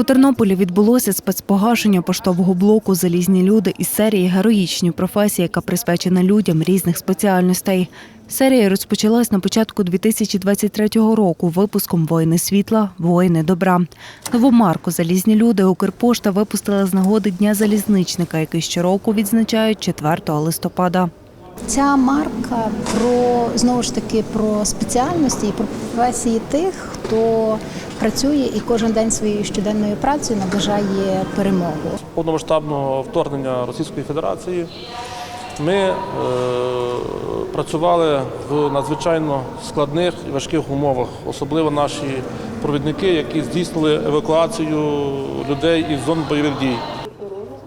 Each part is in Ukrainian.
У Тернополі відбулося спецпогашення поштового блоку Залізні люди із серії Героїчні професії, яка присвячена людям різних спеціальностей. Серія розпочалась на початку 2023 року випуском Воїни світла, воїни добра. Нову марку Залізні люди Укрпошта випустила з нагоди Дня залізничника, який щороку відзначають 4 листопада. Ця марка про знову ж таки про спеціальності і про професії тих, хто працює і кожен день своєю щоденною працею наближає перемогу. повномасштабного вторгнення Російської Федерації ми е, працювали в надзвичайно складних і важких умовах, особливо наші провідники, які здійснили евакуацію людей із зон бойових дій.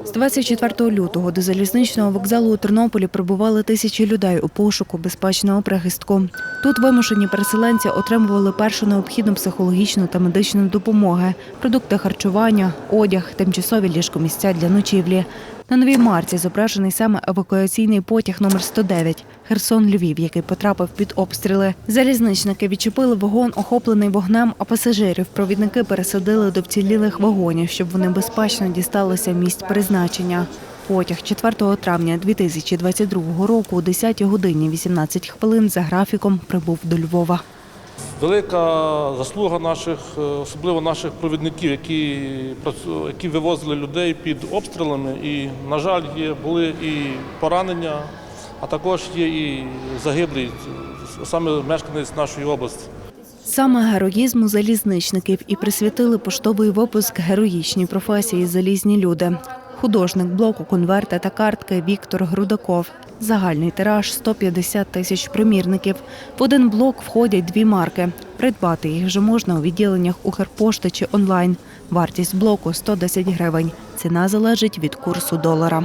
З 24 лютого до залізничного вокзалу у Тернополі прибували тисячі людей у пошуку безпечного прихистку. Тут вимушені переселенці отримували першу необхідну психологічну та медичну допомоги, продукти харчування, одяг, тимчасові ліжкомісця для ночівлі. На новій марці зображений саме евакуаційний потяг номер 109 Херсон Львів, який потрапив під обстріли. Залізничники відчепили вагон, охоплений вогнем, а пасажирів провідники пересадили до вцілілих вагонів, щоб вони безпечно дісталися місць призначення. Потяг 4 травня 2022 року о 10 годині 18 хвилин за графіком прибув до Львова. Велика заслуга наших, е, особливо наших провідників, які які вивозили людей під обстрілами. І, на жаль, є були і поранення, а також є і загиблий, саме мешканець нашої області. Саме героїзму залізничників і присвятили поштовий випуск героїчній професії залізні люди. Художник блоку конверта та картки Віктор Грудаков. Загальний тираж 150 тисяч примірників. В один блок входять дві марки. Придбати їх вже можна у відділеннях Укрпошти чи онлайн. Вартість блоку 110 гривень. Ціна залежить від курсу долара.